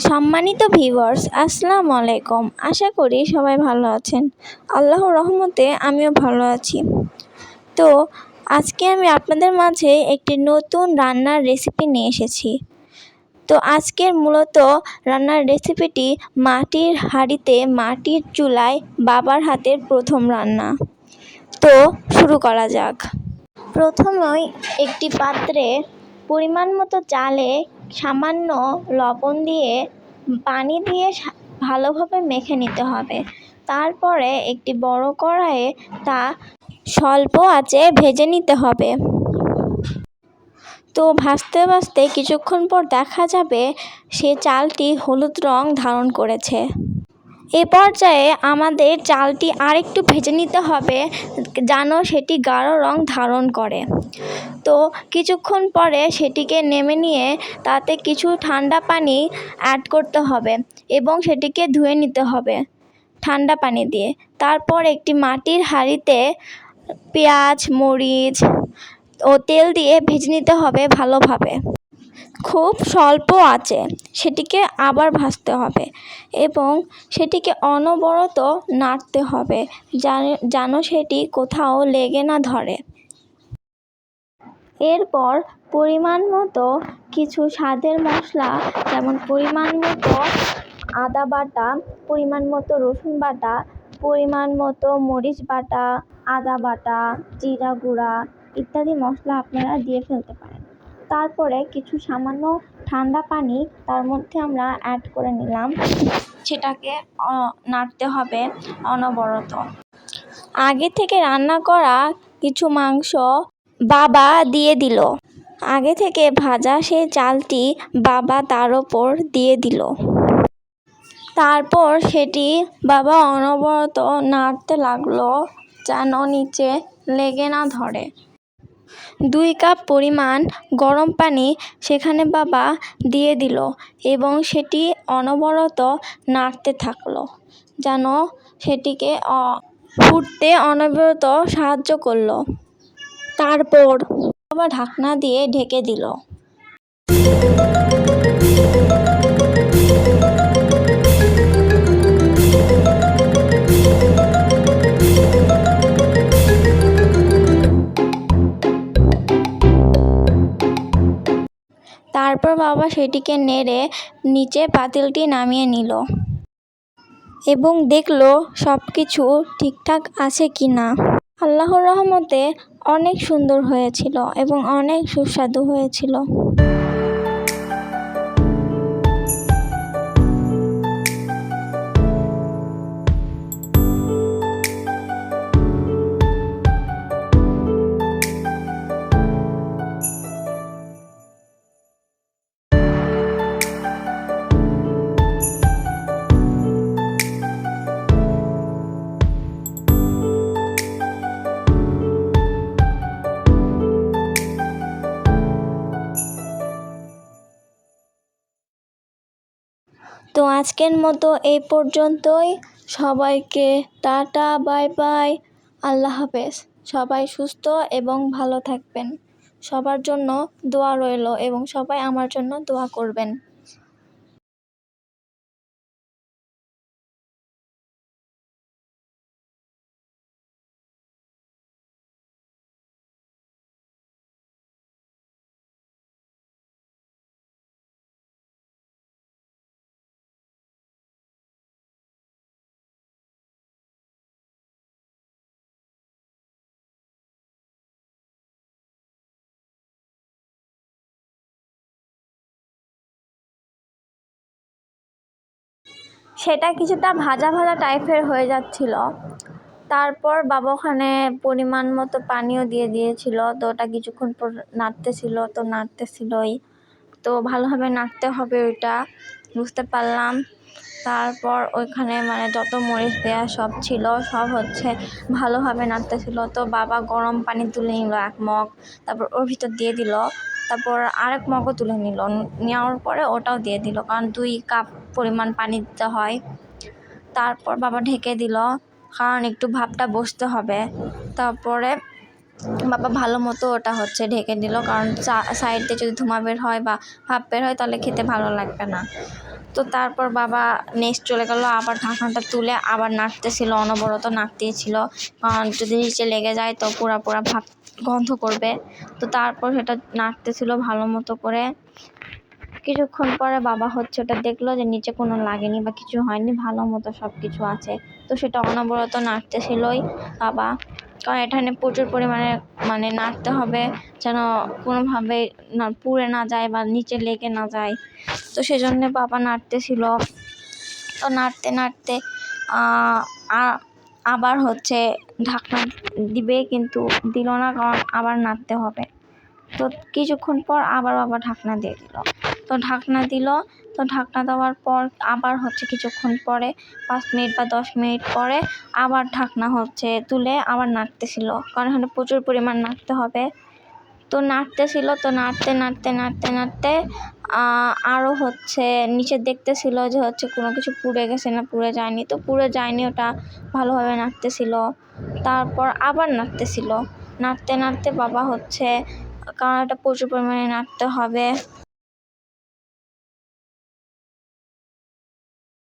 সম্মানিত ভিউয়ার্স, আসসালামু আলাইকুম। আশা করি সবাই ভালো আছেন। আল্লাহ রহমতে আমিও ভালো আছি। তো, আজকে আমি আপনাদের মাঝে একটি নতুন রান্নার রেসিপি নিয়ে এসেছি। তো, আজকের মূলত রান্নার রেসিপিটি মাটির হাঁড়িতে মাটির চুলায় বাবার হাতের প্রথম রান্না। তো, শুরু করা যাক। প্রথমেই একটি পাত্রে পরিমাণ মতো চালে সামান্য লবণ দিয়ে পানি দিয়ে ভালোভাবে মেখে নিতে হবে। তারপরে একটি বড় কড়াইয়ে তা স্বল্প আঁচে ভেজে নিতে হবে। তো ভাজতে ভাজতে কিছুক্ষণ পর দেখা যাবে সে চালটি হলুদ রং ধারণ করেছে। এ পর্যায়ে আমাদের চালটি আরেকটু ভেজে নিতে হবে যেন সেটি গাঢ় রং ধারণ করে। তো কিছুক্ষণ পরে সেটিকে নেমে নিয়ে তাতে কিছু ঠান্ডা পানি অ্যাড করতে হবে এবং সেটিকে ধুয়ে নিতে হবে ঠান্ডা পানি দিয়ে। তারপর একটি মাটির হাঁড়িতে পেঁয়াজ, মরিচ ও তেল দিয়ে ভেজে নিতে হবে ভালোভাবে। খুব স্বল্প আঁচে সেটিকে আবার ভাজতে হবে এবং সেটিকে অনবরত নাড়তে হবে যেন- সেটি কোথাও লেগে না ধরে। এরপর পরিমাণ মতো কিছু স্বাদের মশলা, যেমন পরিমাণ মতো আদা বাটা, পরিমাণ মতো রসুন বাটা, পরিমাণ মতো মরিচ বাটা, আদা বাটা, জিরা গুঁড়া ইত্যাদি মশলা আপনারা দিয়ে ফেলতে পারেন। তারপরে কিছু সামান্য ঠান্ডা পানি তার মধ্যে আমরা অ্যাড করে নিলাম। সেটাকে নাড়তে হবে অনবরত। আগে থেকে রান্না করা কিছু মাংস বাবা দিয়ে দিল। আগে থেকে ভাজা সেই চালটি বাবা তার ওপর দিয়ে দিল। তারপর সেটি বাবা অনবরত নাড়তে লাগল যেন নিচে লেগে না ধরে। দুই কাপ পরিমাণ গরম পানি সেখানে বাবা দিয়ে দিল এবং সেটি অনবরত নাড়তে থাকল, যেন সেটিকে ফুটতে অনবরত সাহায্য করল। তারপর বাবা ঢাকনা দিয়ে ঢেকে দিল। বাবা সেটিকে নেড়ে নিচে পাতিলটি নামিয়ে নিল। এবং দেখল সব কিছু ঠিকঠাক আছে কি না আল্লাহর রহমতে অনেক সুন্দর হয়েছিল এবং অনেক সুস্বাদু হয়েছিল। তো আজকের মতো এই পর্যন্তই। সবাইকে টাটা, বাই বাই। আল্লাহ হাফেজ। সবাই সুস্থ এবং ভালো থাকবেন। সবার জন্য দোয়া রইল এবং সবাই আমার জন্য দোয়া করবেন। সেটা কিছুটা ভাজা ভাজা টাইপের হয়ে যাচ্ছিল। তারপর বাবা ওখানে পরিমাণ মতো পানিও দিয়ে দিয়েছিল। তো ওটা কিছুক্ষণ পর নাড়তেছিল, তো নাড়তেছিলই। তো ভালোভাবে নাড়তে হবে ওইটা, বুঝতে পারলাম। তারপর ওইখানে মানে যত মরিচ দেওয়া সব ছিল, সব হচ্ছে ভালোভাবে নাড়তেছিল। তো বাবা গরম পানি তুলে নিল এক মগ, তারপর ওর ভিতর দিয়ে দিল। তারপর আরেক মগও তুলে নিল। নেওয়ার পরে ওটাও দিয়ে দিল, কারণ দুই কাপ পরিমাণ পানি দিতে হয়। তারপর বাবা ঢেকে দিল, কারণ একটু ভাবটা বসতে হবে। তারপরে বাবা ভালো মতো ওটা হচ্ছে ঢেকে দিল, কারণ সাইড দিয়ে যদি ধুমা বের হয় বা ভাপ বের হয় তাহলে খেতে ভালো লাগবে না। তো তারপর বাবা নেক্সট চলে গেল, আবার ঢাকনাটা তুলে আবার নাড়তেছিল অনবরত নাড়তেই ছিল কারণ যদি নিচে লেগে যায় তো পুরা পুরা ভাপ গন্ধ করবে। তো তারপর সেটা নাড়তেছিল ভালো মতো করে। কিছুক্ষণ পরে বাবা হচ্ছে ওটা দেখল যে নিচে কোনো লাগেনি বা কিছু হয়নি, ভালো মতো সব কিছু আছে। তো সেটা অনবরত নাড়তেছিলই বাবা। কারণ এখানে প্রচুর পরিমাণে মানে নাড়তে হবে যেন কোনোভাবে না পুড়ে না যায় বা নিচে লেগে না যায়। তো সেজন্য বাবা নাড়তেছিল। তো নাড়তে নাড়তে আবার হচ্ছে ঢাকনা দিবে কিন্তু দিল না কারণ আবার নাড়তে হবে। তো কিছুক্ষণ পর আবার বাবা ঢাকনা দিয়ে দিল। তো ঢাকনা দিল। তো ঢাকনা দেওয়ার পর আবার হচ্ছে কিছুক্ষণ পরে, পাঁচ মিনিট বা দশ মিনিট পরে আবার ঢাকনা হচ্ছে তুলে আবার নাড়তেছিল। কারণ এখানে প্রচুর পরিমাণ নাড়তে হবে। তো নাড়তেছিল, তো নাড়তে নাড়তে নাড়তে নাড়তে আরও হচ্ছে নিচে দেখতেছিল যে হচ্ছে কোনো কিছু পুড়ে গেছে না পুড়ে যায়নি। তো পুড়ে যায়নি, ওটা ভালোভাবে নাড়তেছিল। তারপর আবার নাড়তেছিল। নাড়তে নাড়তে বাবা হচ্ছে, কারণ এটা প্রচুর পরিমাণে নাড়তে হবে।